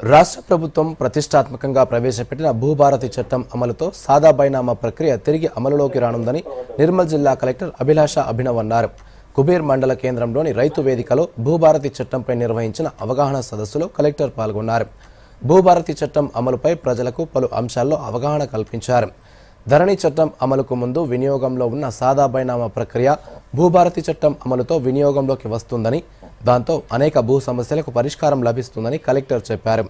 రాష్ట్ర ప్రభుత్వం ప్రతిష్టాత్మకంగా ప్రవేశపెట్టిన భూభారతి చట్టం అమలుతో సాదా బైనామా ప్రక్రియ తిరిగి అమలులోకి రానుందని నిర్మల్ జిల్లా కలెక్టర్ అభిలాష అభినవ్ అన్నారు. కుబేర్ మండల కేంద్రంలోని రైతు వేదికలో భూభారతి చట్టంపై నిర్వహించిన అవగాహన సదస్సులో కలెక్టర్ పాల్గొన్నారు. భూభారతి చట్టం అమలుపై ప్రజలకు పలు అంశాల్లో అవగాహన కల్పించారు. ధరణి చట్టం అమలుకు ముందు వినియోగంలో ఉన్న సాదా బైనామా ప్రక్రియ భూభారతి చట్టం అమలుతో వినియోగంలోకి వస్తుందని దాంతో అనేక భూ సమస్యలకు పరిష్కారం లభిస్తుందని కలెక్టర్ చెప్పారు.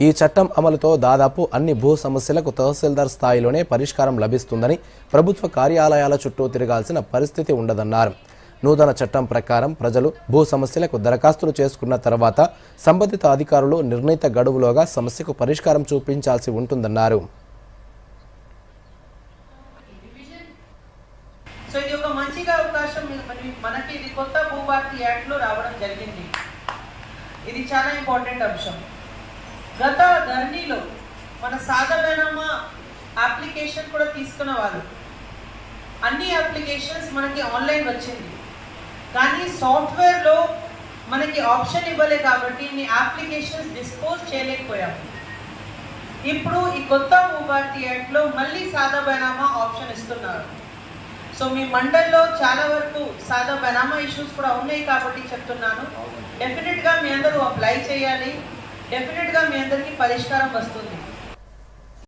ఈ చట్టం అమలుతో దాదాపు అన్ని భూ సమస్యలకు తహసీల్దార్ స్థాయిలోనే పరిష్కారం లభిస్తుందని ప్రభుత్వ కార్యాలయాల చుట్టూ తిరగాల్సిన పరిస్థితి ఉండదన్నారు. నూతన చట్టం ప్రకారం ప్రజలు భూ సమస్యలకు దరఖాస్తులు చేసుకున్న తర్వాత సంబంధిత అధికారులు నిర్ణీత గడువులోగా సమస్యకు పరిష్కారం చూపించాల్సి ఉంటుందన్నారు. సో ఇది ఒక మంచిగా అవకాశం. మనకి ఇది కొత్త భూభారతి యాక్ట్లో రావడం జరిగింది. ఇది చాలా ఇంపార్టెంట్ అంశం. గత ధరణిలో మన సాధారణమా అప్లికేషన్ కూడా తీసుకున్న వాళ్ళు. అన్ని అప్లికేషన్స్ మనకి ఆన్లైన్ వచ్చింది. కానీ సాఫ్ట్వేర్లో మనకి ఆప్షన్ ఇవ్వలే కాబట్టి మీ అప్లికేషన్స్ డిస్పోజ్ చేయలేకపోయాము. ఇప్పుడు ఈ కొత్త భూభారతి యాక్ట్లో మళ్ళీ సాదా బైనామా ఆప్షన్ ఇస్తున్నారు. సో మీ మండల్లో చాలా వరకు సాదా బనామా ఇష్యూస్ కూడా ఉన్నాయి కాబట్టి చెప్తున్నాను. డెఫినెట్గా మీ అందరూ అప్లై చేయాలి. డెఫినెట్గా మీ అందరికీ పరిష్కారం వస్తుంది.